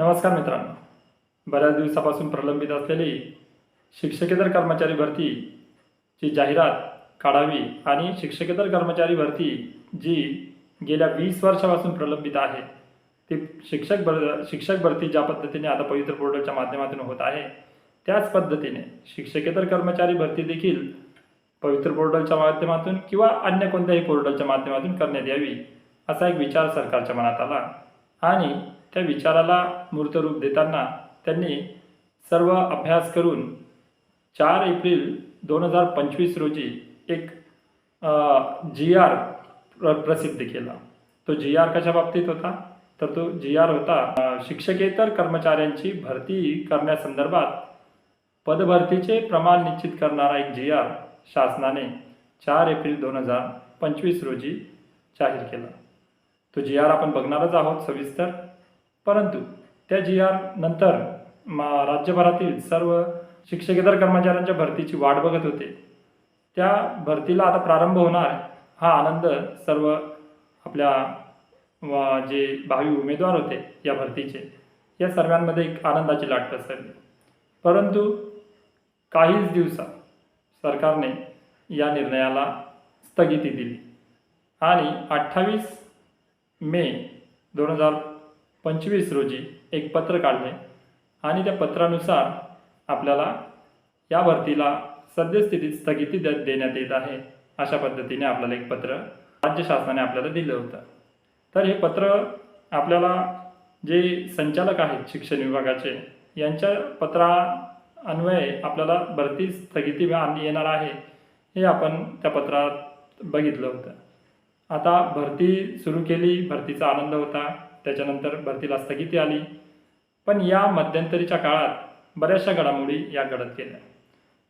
नमस्कार मित्रांनो. बऱ्याच दिवसापासून प्रलंबित असलेली शिक्षकेतर कर्मचारी भरतीची जाहिरात काढावी आणि शिक्षकेतर कर्मचारी भरती जी गेल्या वीस वर्षापासून प्रलंबित आहे ती शिक्षक भर शिक्षक भरती ज्या पद्धतीने आता पवित्र पोर्टलच्या माध्यमातून होत आहे त्याच पद्धतीने शिक्षकेतर कर्मचारी भरती देखील पवित्र पोर्टलच्या माध्यमातून किंवा अन्य कोणत्याही पोर्टलच्या माध्यमातून करण्यात यावी असा एक विचार सरकारच्या मनात आला. आणि त्या विचाराला मूर्तरूप देताना त्यांनी सर्व अभ्यास करून चार एप्रिल दोन हजार पंचवीस रोजी एक जी आर प्र प्रसिद्ध केला. तो जी आर कशा बाबतीत होता? तर तो जी आर होता शिक्षकेतर कर्मचाऱ्यांची भरती करण्यासंदर्भात पदभरतीचे प्रमाण निश्चित करणारा एक जी आर शासनाने चार एप्रिल दोन हजार पंचवीस रोजी जाहीर केला. तो जी आर आपण बघणारच आहोत सविस्तर. परंतु त्या जी आर नंतर मा राज्यभरातील सर्व शिक्षकेतर कर्मचाऱ्यांच्या भरतीची वाट बघत होते. त्या भरतीला आता प्रारंभ होणार हा आनंद सर्व आपल्या जे भावी उमेदवार होते या भरतीचे या सर्वांमध्ये एक आनंदाची लाट पसरली. परंतु काहीच दिवसात सरकारने या निर्णयाला स्थगिती दिली आणि अठ्ठावीस मे दोन हजार पंचवीस रोजी एक पत्र काढणे आणि त्या पत्रानुसार आपल्याला या भरतीला सद्यस्थितीत स्थगिती दे देण्यात येत आहे अशा पद्धतीने आपल्याला एक पत्र राज्य शासनाने आपल्याला दिलं होतं. तर हे पत्र आपल्याला जे संचालक आहेत शिक्षण विभागाचे यांच्या पत्रा अन्वये आपल्याला भरती स्थगिती आणली येणार आहे हे आपण त्या पत्रात बघितलं होतं. आता भरती सुरू केली भरतीचा आनंद होता. त्याच्यानंतर भरतीला स्थगिती आली. पण या मध्यंतरीच्या काळात बऱ्याचशा घडामोडी या घडत गेल्या.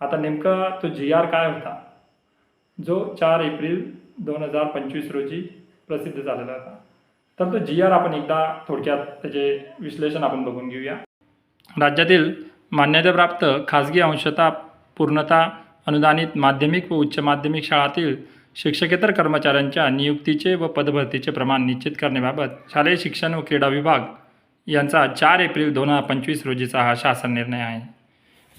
आता नेमका तो जी आर काय होता? जो चार एप्रिल दोन हजार पंचवीस रोजी प्रसिद्ध झालेला होता. तर तो जी आर आपण एकदा थोडक्यात त्याचे विश्लेषण आपण बघून घेऊया. राज्यातील मान्यताप्राप्त खाजगी अंशता पूर्णता अनुदानित माध्यमिक व उच्च माध्यमिक शाळातील शिक्षकेतर कर्मचाऱ्यांच्या नियुक्तीचे व पदभरतीचे प्रमाण निश्चित करण्याबाबत शालेय शिक्षण व क्रीडा विभाग यांचा चार एप्रिल दोन हजार पंचवीस रोजीचा हा शासन निर्णय आहे.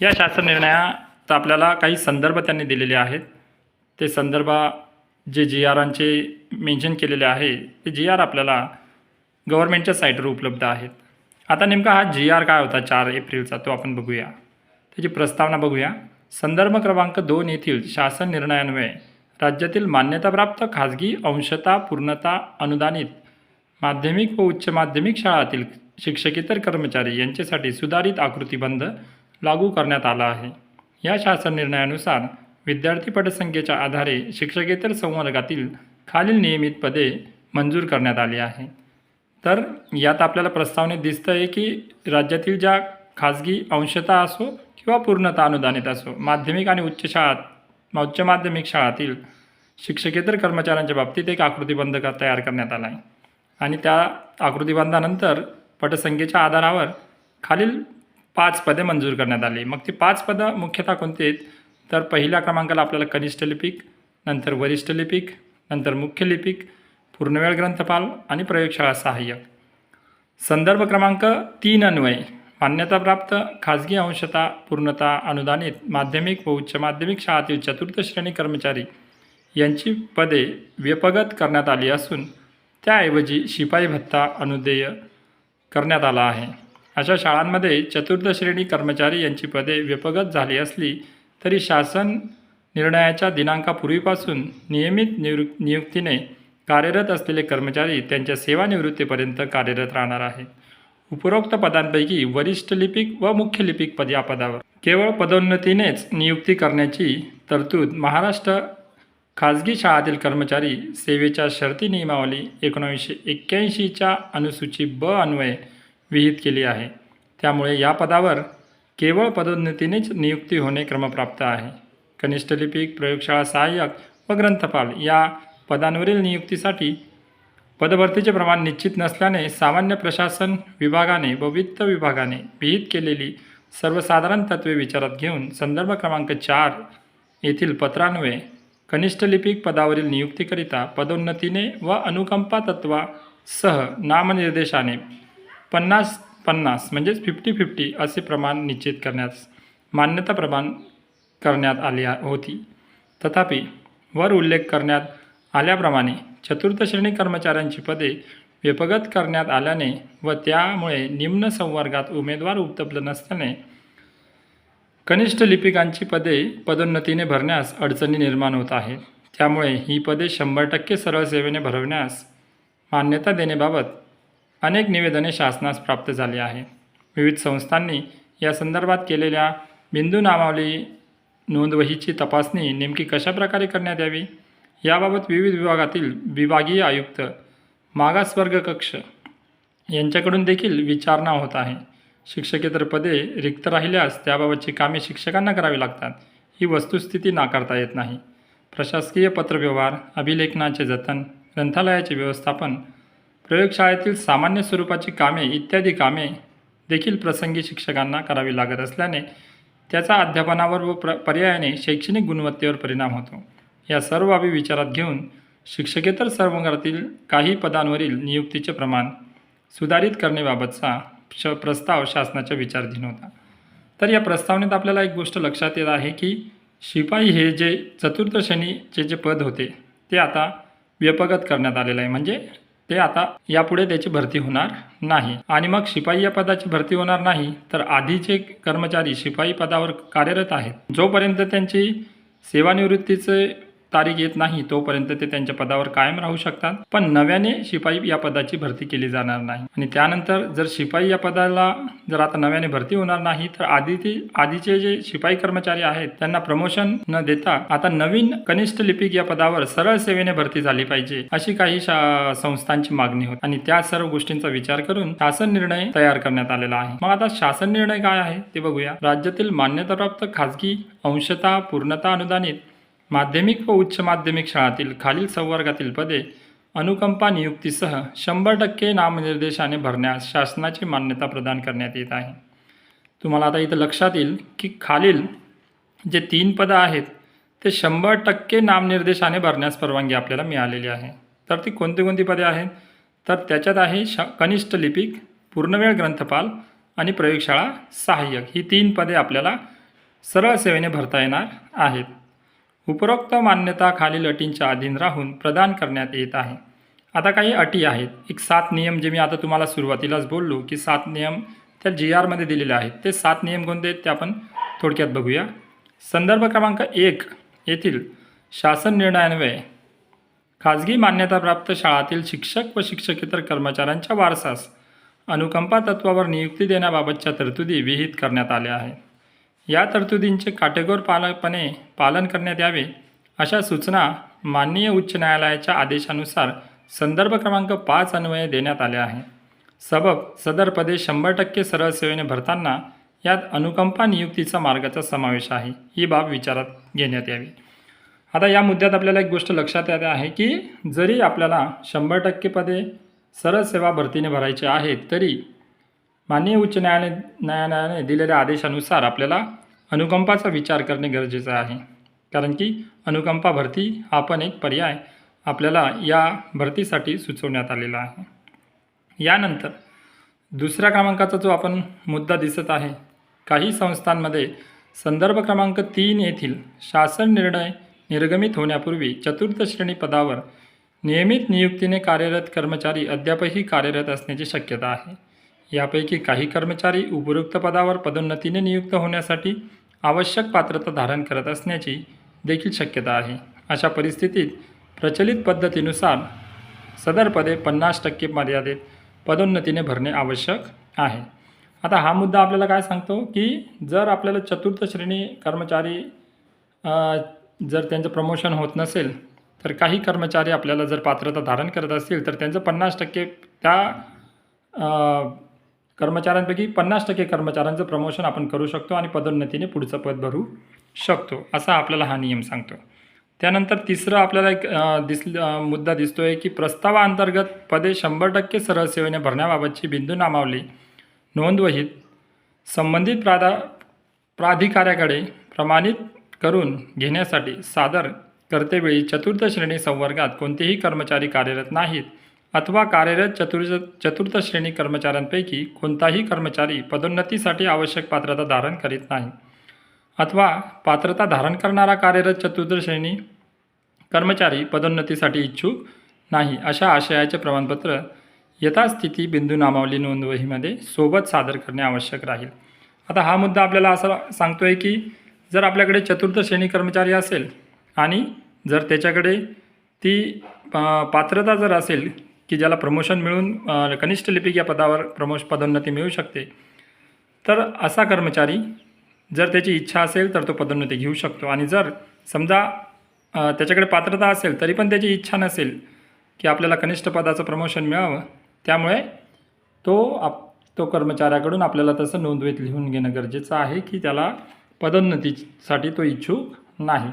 या शासन निर्णयात आपल्याला काही संदर्भ त्यांनी दिलेले आहेत. ते संदर्भ जे जी आरांचे मेन्शन केलेले आहे ते जी आर आपल्याला गव्हर्नमेंटच्या साईटवर उपलब्ध आहेत. आता नेमका हा जी आर काय होता चार एप्रिलचा तो आपण बघूया. त्याची प्रस्तावना बघूया. संदर्भ क्रमांक दोन येथील शासन निर्णयान्वये राज्यातील मान्यताप्राप्त खाजगी अंशता पूर्णता अनुदानित माध्यमिक व उच्च माध्यमिक शाळातील शिक्षकेतर कर्मचारी यांच्यासाठी सुधारित आकृतीबंध लागू करण्यात आला आहे. या शासन निर्णयानुसार विद्यार्थी पटसंख्येच्या आधारे शिक्षकेतर संवर्गातील खालील नियमित पदे मंजूर करण्यात आली आहे. तर यात आपल्याला प्रस्तावनेत दिसतं आहे की राज्यातील ज्या खाजगी अंशता असो किंवा पूर्णता अनुदानित असो माध्यमिक आणि उच्च शाळा शाळात उच्च माध्यमिक शाळातील शिक्षकेतर कर्मचाऱ्यांच्या बाबतीत एक आकृतीबंध तयार करण्यात आला आहे. आणि त्या आकृतीबंधानंतर पटसंख्येच्या आधारावर खालील पाच पदे मंजूर करण्यात आली. मग ती पाच पदं मुख्यतः कोणती आहेत? तर पहिल्या क्रमांकाला आपल्याला कनिष्ठ लिपिक नंतर वरिष्ठ लिपिक नंतर मुख्य लिपिक पूर्णवेळ ग्रंथपाल आणि प्रयोगशाळा सहाय्यक. संदर्भ क्रमांक तीन अन्वय. मान्यताप्राप्त खाजगी अंशता पूर्णता अनुदानित माध्यमिक व उच्च माध्यमिक शाळातील चतुर्थ श्रेणी कर्मचारी यांची पदे व्यपगत करण्यात आली असून त्याऐवजी शिपाई भत्ता अनुदेय करण्यात आला आहे. अशा शाळांमध्ये चतुर्थ श्रेणी कर्मचारी यांची पदे व्यपगत झाली असली तरी शासन निर्णयाच्या दिनांकापूर्वीपासून नियमित निवृ नियुक्तीने कार्यरत असलेले कर्मचारी त्यांच्या सेवानिवृत्तीपर्यंत कार्यरत राहणार आहेत. उपरोक्त पदांपैकी वरिष्ठ लिपिक व मुख्य लिपिक पद या पदावर. केवळ पदोन्नतीनेच नियुक्ती करण्याची तरतूद महाराष्ट्र खाजगी शाळातील कर्मचारी सेवेच्या शर्ती नियमावली एकोणावीसशे एक्क्याऐंशीच्या अनुसूची ब अन्वये विहित केली आहे. त्यामुळे या पदावर केवळ पदोन्नतीनेच नियुक्ती होणे क्रमप्राप्त आहे. कनिष्ठ लिपिक प्रयोगशाळा सहाय्यक व ग्रंथपाल या पदांवरील नियुक्तीसाठी पदभरतीचे प्रमाण निश्चित नसल्याने सामान्य प्रशासन विभागाने व वित्त विभागाने विहित केलेली सर्वसाधारण तत्त्वे विचारात घेऊन संदर्भ क्रमांक चार येथील पत्रान्वये कनिष्ठ लिपिक पदावरील नियुक्तीकरिता पदोन्नतीने व अनुकंपा तत्वासह नामनिर्देशाने पन्नास पन्नास म्हणजेच फिफ्टी फिफ्टी असे प्रमाण निश्चित करण्यास मान्यता प्रमाण करण्यात आली होती. तथापि वर उल्लेख करण्यात आल्याप्रमाणे चतुर्थ श्रेणी कर्मचाऱ्यांची पदे व्यपगत करण्यात आल्याने व त्यामुळे निम्न संवर्गात उमेदवार उपलब्ध नसल्याने कनिष्ठ लिपिकांची पदे पदोन्नतीने भरण्यास अडचणी निर्माण होत आहेत. त्यामुळे ही पदे शंभर टक्के सरळ सेवेने भरवण्यास मान्यता देण्याबाबत अनेक निवेदने शासनास प्राप्त झाली आहे विविध संस्थांनी या संदर्भात केलेल्या बिंदू नामावली नोंदवहीची तपासणी नेमकी कशाप्रकारे करण्यात यावी? याबाबत विविध विभागातील विभागीय आयुक्त मागासवर्ग कक्ष यांच्याकडून देखील विचारणा होत आहे. शिक्षकेतर पदे रिक्त राहिल्यास त्याबाबतची कामे शिक्षकांना करावी लागतात. ही वस्तुस्थिती नाकारता येत नाही. प्रशासकीय पत्रव्यवहार अभिलेखनाचे जतन ग्रंथालयाचे व्यवस्थापन प्रयोगशाळेतील सामान्य स्वरूपाची कामे इत्यादी कामे देखील प्रसंगी शिक्षकांना करावी लागत असल्याने त्याचा अध्यापनावर व प्र पर्यायाने शैक्षणिक गुणवत्तेवर परिणाम होतो. या सर्व बाबी विचारात घेऊन शिक्षकेतर सर्वकारातील काही पदांवरील नियुक्तीचे प्रमाण सुधारित करण्याबाबतचा श प्रस्ताव शासनाच्या विचाराधीन होता. तर या प्रस्तावनेत आपल्याला एक गोष्ट लक्षात येत आहे की शिपाई हे जे चतुर्थश्रेणीचे जे पद होते ते आता व्यपगत करण्यात आलेलं आहे. म्हणजे ते आता यापुढे त्याची भरती होणार नाही. आणि मग शिपाई या पदाची भरती होणार नाही तर आधीचे कर्मचारी शिपाई पदावर कार्यरत आहेत. जोपर्यंत त्यांची सेवानिवृत्तीचे तारीख येत नाही तोपर्यंत ते त्यांच्या पदावर कायम राहू शकतात. पण नव्याने शिपाई या पदाची भरती केली जाणार नाही. आणि त्यानंतर जर शिपाई या पदाला जर आता नव्याने भरती होणार नाही तर आधी आधीचे जे शिपाई कर्मचारी आहेत त्यांना प्रमोशन न देता आता नवीन कनिष्ठ लिपिक या पदावर सरळ सेवेने भरती झाली पाहिजे अशी काही शा- संस्थांची मागणी होती. आणि त्या सर्व गोष्टींचा विचार करून शासन निर्णय तयार करण्यात आलेला आहे. मग आता शासन निर्णय काय आहे ते बघूया. राज्यातील मान्यताप्राप्त खाजगी अंशता पूर्णता अनुदानित माध्यमिक व उच्च माध्यमिक शाळातील खालील संवर्गातील पदे अनुकंपा नियुक्तीसह शंभर टक्के नामनिर्देशाने भरण्यास शासनाची मान्यता प्रदान करण्यात येत आहे. तुम्हाला आता इथं लक्षात येईल की खालील जे तीन पदं आहेत ते शंभर टक्के नामनिर्देशाने भरण्यास परवानगी आपल्याला मिळालेली आहे. तर ती कोणती कोणती पदे आहेत? तर त्याच्यात आहे श कनिष्ठ लिपिक पूर्णवेळ ग्रंथपाल आणि प्रयोगशाळा सहाय्यक. ही तीन पदे आपल्याला सरळ सेवेने भरता येणार आहेत. उपरोक्त मान्यता खालील अटींच्या अधीन राहून प्रदान करण्यात येत आहे. आता काही अटी आहेत. एक सात नियम जे मी आता तुम्हाला सुरुवातीलाच बोललो की सात नियम त्या जी आरमध्ये दिलेले आहेत. ते सात नियम कोणते आहेत ते आपण थोडक्यात बघूया. संदर्भ क्रमांक एक येथील शासन निर्णयान्वये खाजगी मान्यताप्राप्त शाळातील शिक्षक व शिक्षकेतर कर्मचाऱ्यांच्या वारसास अनुकंपा तत्वावर नियुक्ती देण्याबाबतच्या तरतुदी विहित करण्यात आल्या आहेत. या तरतुदींचे काटेकोर पालकपणे पालन करण्यात यावे अशा सूचना माननीय उच्च न्यायालयाच्या आदेशानुसार संदर्भ क्रमांक पाच अन्वये देण्यात आले आहे सबब सदर पदे शंभर टक्के सरळ सेवेने भरताना यात अनुकंपा नियुक्तीचा मार्गाचा समावेश आहे ही बाब विचारात घेण्यात यावी. आता या मुद्द्यात आपल्याला एक गोष्ट लक्षात येते आहे की जरी आपल्याला शंभर टक्के पदे सरळ सेवा भरतीने भरायची आहेत तरी माननीय उच्च न्यायालय न्यायालयाने दिलेल्या आदेशानुसार आपल्याला अनुकंपाचा विचार करणे गरजेचं आहे. कारण की अनुकंपा भरती हा पण एक पर्याय आपल्याला या भरतीसाठी सुचवण्यात आलेला आहे. यानंतर दुसऱ्या क्रमांकाचा जो आपण मुद्दा दिसत आहे काही संस्थांमध्ये संदर्भ क्रमांक तीन येथील शासन निर्णय निर्गमित होण्यापूर्वी चतुर्थ श्रेणी पदावर नियमित नियुक्तीने कार्यरत कर्मचारी अद्यापही कार्यरत असण्याची शक्यता आहे. यापैकी काही कर्मचारी उपयुक्त पदावर पदोन्नतीने नियुक्त होण्यासाठी आवश्यक पात्रता धारण करत असण्याची देखील शक्यता आहे. अशा परिस्थितीत प्रचलित पद्धतीनुसार सदर पदे पन्नास टक्के मर्यादेत पदोन्नतीने भरणे आवश्यक आहे. आता हा मुद्दा आपल्याला काय सांगतो की जर आपल्याला चतुर्थ श्रेणी कर्मचारी जर त्यांचं प्रमोशन होत नसेल तर काही कर्मचारी आपल्याला जर पात्रता धारण करत असतील तर त्यांचं पन्नास टक्के त्या कर्मचाऱ्यांपैकी पन्नास टक्के कर्मचाऱ्यांचं प्रमोशन आपण करू शकतो आणि पदोन्नतीने पुढचं पद भरू शकतो असा आपल्याला हा नियम सांगतो. त्यानंतर तिसरं आपल्याला एक दिस मुद्दा दिसतो आहे की प्रस्तावाअंतर्गत पदे शंभर टक्के सरळ सेवेने भरण्याबाबतची बिंदू नामावली. नोंदवहीत संबंधित प्राधा प्राधिकाऱ्याकडे प्रमाणित करून घेण्यासाठी सादर करतेवेळी चतुर्थ श्रेणी संवर्गात कोणतेही कर्मचारी कार्यरत नाहीत. अथवा कार्यरत चतुर्थ चतुर्थ श्रेणी कर्मचाऱ्यांपैकी कोणताही कर्मचारी पदोन्नतीसाठी आवश्यक पात्रता धारण करीत नाही. अथवा पात्रता धारण करणारा कार्यरत चतुर्थ श्रेणी कर्मचारी पदोन्नतीसाठी इच्छुक नाही अशा आशयाचे प्रमाणपत्र यथास्थिती बिंदू नामावली नोंदवहीमध्ये सोबत सादर करणे आवश्यक राहील. आता हा मुद्दा आपल्याला असा सांगतो आहे की जर आपल्याकडे चतुर्थ श्रेणी कर्मचारी असेल आणि जर त्याच्याकडे ती पात्रता जर असेल की ज्याला प्रमोशन मिळून कनिष्ठ लिपिक या पदावर प्रमोश पदोन्नती मिळू शकते. तर असा कर्मचारी जर त्याची इच्छा असेल तर तो पदोन्नती घेऊ शकतो. आणि जर समजा त्याच्याकडे पात्रता असेल तरी पण त्याची इच्छा नसेल की आपल्याला कनिष्ठ पदाचं प्रमोशन मिळावं त्यामुळे तो आप तो कर्मचाऱ्याकडून आपल्याला तसं नोंदवहीत लिहून घेणं गरजेचं आहे की त्याला पदोन्नतीसाठी तो इच्छुक नाही.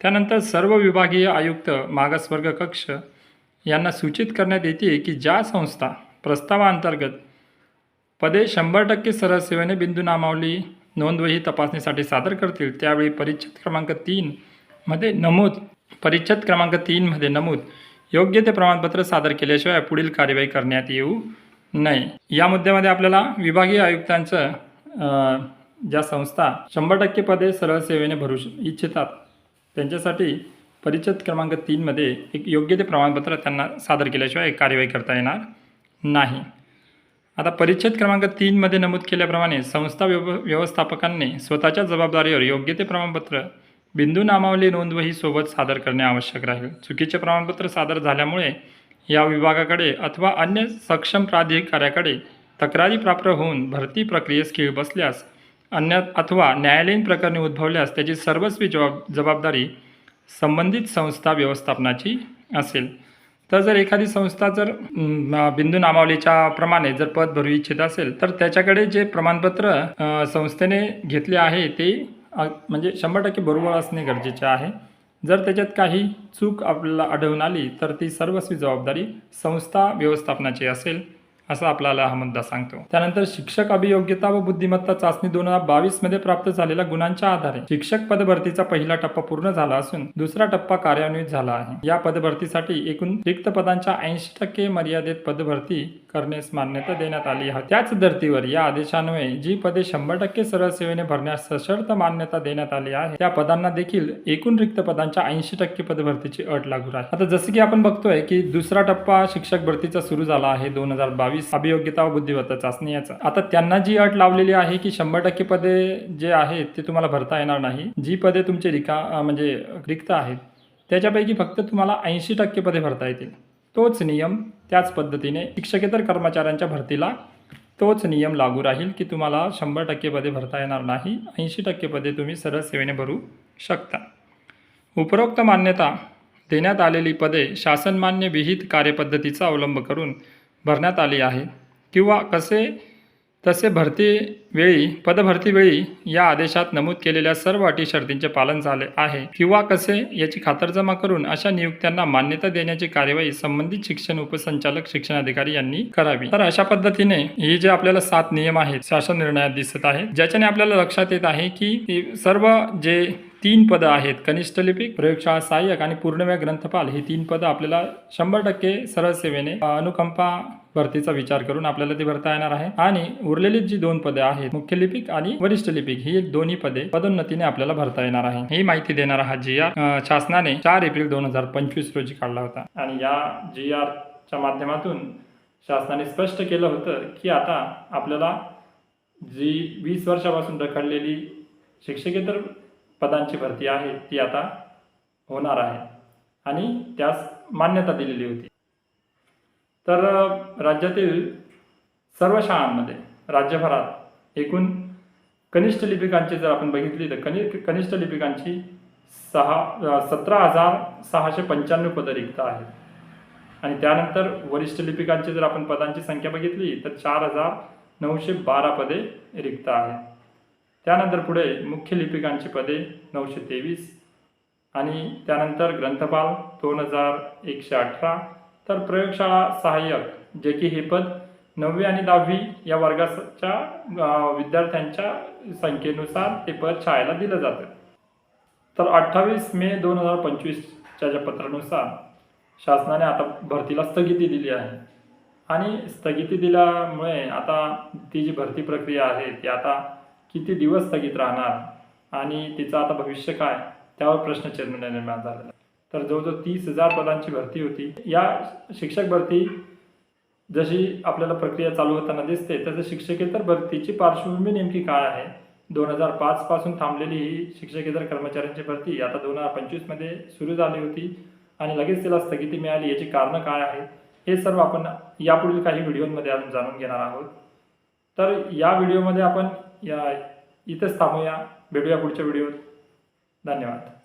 त्यानंतर सर्व विभागीय आयुक्त मागासवर्ग कक्ष यांना सूचित करण्यात येते की ज्या संस्था प्रस्तावाअंतर्गत पदे शंभर टक्के सरळ सेवेने बिंदू नामावली नोंदवही तपासणीसाठी सादर करतील त्यावेळी परिच्छेद क्रमांक तीनमध्ये नमूद परिच्छेद क्रमांक तीनमध्ये नमूद योग्य ते प्रमाणपत्र सादर केल्याशिवाय पुढील कार्यवाही करण्यात येऊ नये. या मुद्द्यामध्ये आपल्याला विभागीय आयुक्तांचं ज्या संस्था शंभर टक्के पदे सरळ सेवेने भरू इच्छितात त्यांच्यासाठी परिच्छेद क्रमांक तीनमध्ये एक योग्य ते प्रमाणपत्र त्यांना सादर केल्याशिवाय कार्यवाही करता येणार नाही. आता परिच्छेद क्रमांक तीनमध्ये नमूद केल्याप्रमाणे संस्था व्यव व्यवस्थापकांनी स्वतःच्या जबाबदारीवर योग्य ते प्रमाणपत्र बिंदू नामावली नोंदवही सोबत सादर करणे आवश्यक राहील. चुकीचे प्रमाणपत्र सादर झाल्यामुळे या विभागाकडे अथवा अन्य सक्षम प्राधिकाऱ्याकडे तक्रारी प्राप्त होऊन भरती प्रक्रियेस खीळ बसल्यास अन्य अथवा न्यायालयीन प्रकरणी उद्भवल्यास त्याची सर्वस्वी जबाब जबाबदारी संबंधित संस्था व्यवस्थापनाची असेल. तर जर एखादी संस्था जर बिंदू नामावलीच्या प्रमाणे जर पद भरू इच्छित असेल तर त्याच्याकडे जे प्रमाणपत्र संस्थेने घेतले आहे ते म्हणजे शंभर टक्के बरोबर असणे गरजेचे आहे. जर त्याच्यात काही चूक आपल्याला आढळून आली तर ती सर्वस्वी जबाबदारी संस्था व्यवस्थापनाची असेल. असं आपल्याला हा मुद्दा सांगतो. त्यानंतर शिक्षक अभियोग्यता व बुद्धिमत्ता चाचणी दोन हजार बावीसमध्ये प्राप्त झालेल्या गुणांच्या आधारे शिक्षक पदभरतीचा पहिला टप्पा पूर्ण झाला असून दुसरा टप्पा कार्यान्वित झाला आहे. या पदभरतीसाठी एकूण रिक्त पदांच्या ऐंशी टक्के मर्यादेत पदभरती करण्यास मान्यता देण्यात आली आहे. त्याच धर्तीवर या आदेशान्वये जी पदे शंभर टक्के सरळ सेवेने भरण्यास सशर्त मान्यता देण्यात आली आहे त्या पदांना देखील एकूण रिक्त पदांच्या ऐंशी टक्के पदभरतीची अट लागू राहील. आता जसं की आपण बघतोय की दुसरा टप्पा शिक्षक भरतीचा सुरू झाला आहे दोन हजार बावीस अभियोग्यता व बुद्धिमत्ता चाचणी याचा. आता त्यांना जी अट लावलेली आहे की शंभर टक्के पदे जे आहेत ते तुम्हाला भरता येणार नाही. जी पदे तुमचे रिका म्हणजे रिक्त आहेत त्याच्यापैकी फक्त तुम्हाला ऐंशी टक्के पदे भरता येतील. तोच नियम त्याच पद्धतीने शिक्षकेतर कर्मचाऱ्यांच्या भरतीला तोच नियम लागू राहील की तुम्हाला शंभर टक्के पदे भरता येणार नाही ऐंशी टक्के पदे तुम्ही सरळ सेवेने भरू शकता. उपरोक्त मान्यता देण्यात आलेली पदे शासनमान्य विहित कार्यपद्धतीचा अवलंब करून भरण्यात आली आहे. किंवा कसे तसे भरती वेळी या आदेशात नमूद केलेल्या सर्व अटी शर्तींचे पालन झाले आहे. किंवा कसे याची खातरजमा करून अशा नियुक्त्यांना मान्यता देण्याची कार्यवाही संबंधित शिक्षण उपसंचालक शिक्षणाधिकारी यांनी करावी. तर अशा पद्धतीने हे जे आपल्याला सात नियम आहेत शासन निर्णयात दिसत आहेत ज्याच्याने आपल्याला लक्षात येत आहे की सर्व जे तीन पदं आहेत. कनिष्ठ लिपिक प्रयोगशाळा सहाय्यक आणि पूर्णवेळ ग्रंथपाल. ही तीन पदं आपल्याला शंभर टक्के सरळ सेवेने अनुकंपा भरतीचा विचार करून आपल्याला ती भरता येणार आहे. आणि उरलेली जी दोन पदे आहेत मुख्य लिपिक आणि वरिष्ठ लिपिक ही दोन्ही पदे पदोन्नतीने आपल्याला भरता येणार आहे. ही माहिती देणारा हा जी आर शासनाने चार एप्रिल दोन हजार पंचवीस रोजी काढला होता. आणि या जी आरच्या माध्यमातून शासनाने स्पष्ट केलं होतं की आता आपल्याला जी वीस वर्षापासून रखडलेली शिक्षकेतर पदांची भरती आहे ती आता होणार आहे. आणि त्यास मान्यता दिलेली होती. तर राज्यातील सर्व शाळांमध्ये राज्यभरात एकूण कनिष्ठ लिपिकांची जर आपण बघितली तर कनि कनिष्ठ लिपिकांची सहा सतरा हजार सहाशे पंच्याण्णव पदं रिक्त आहेत. आणि त्यानंतर वरिष्ठ लिपिकांची जर आपण पदांची संख्या बघितली तर चार हजार नऊशे बारा पदे रिक्त आहेत. त्यानंतर पुढे मुख्य लिपिकांची पदे नऊशे तेवीस आणि त्यानंतर ग्रंथपाल दोन हजार एकशे अठरा. तर प्रयोगशाळा सहाय्यक जे की हे पद नववी आणि दहावी या वर्गाच्या विद्यार्थ्यांच्या संख्येनुसार हे पद शाळेला दिलं जातं. तर अठ्ठावीस मे दोन हजार पंचवीसच्या ज्या पत्रानुसार शासनाने आता भरतीला स्थगिती दिली आहे. आणि स्थगिती दिल्यामुळे आता ती जी भरती प्रक्रिया आहे ती आता किती दिवस स्थगित राहणार आणि तिचं आता भविष्य काय त्यावर प्रश्नचिन्ह निर्माण झालेला तर जवळजवळ तीस हजार पदांची भरती होती. या शिक्षक भरती जशी आपल्याला प्रक्रिया चालू होताना दिसते तसं शिक्षकेतर भरतीची पार्श्वभूमी नेमकी काय आहे? दोन हजार पाच पासून थांबलेली ही शिक्षकेतर कर्मचाऱ्यांची भरती आता दोन हजार पंचवीसमध्ये सुरू झाली होती आणि लगेच तिला स्थगिती मिळाली याची कारणं काय आहेत हे सर्व आपण यापुढील काही व्हिडिओमध्ये अजून जाणून घेणार आहोत. तर या व्हिडिओमध्ये आपण या इथेच थांबूया. भेटूया पुढच्या व्हिडिओत. धन्यवाद.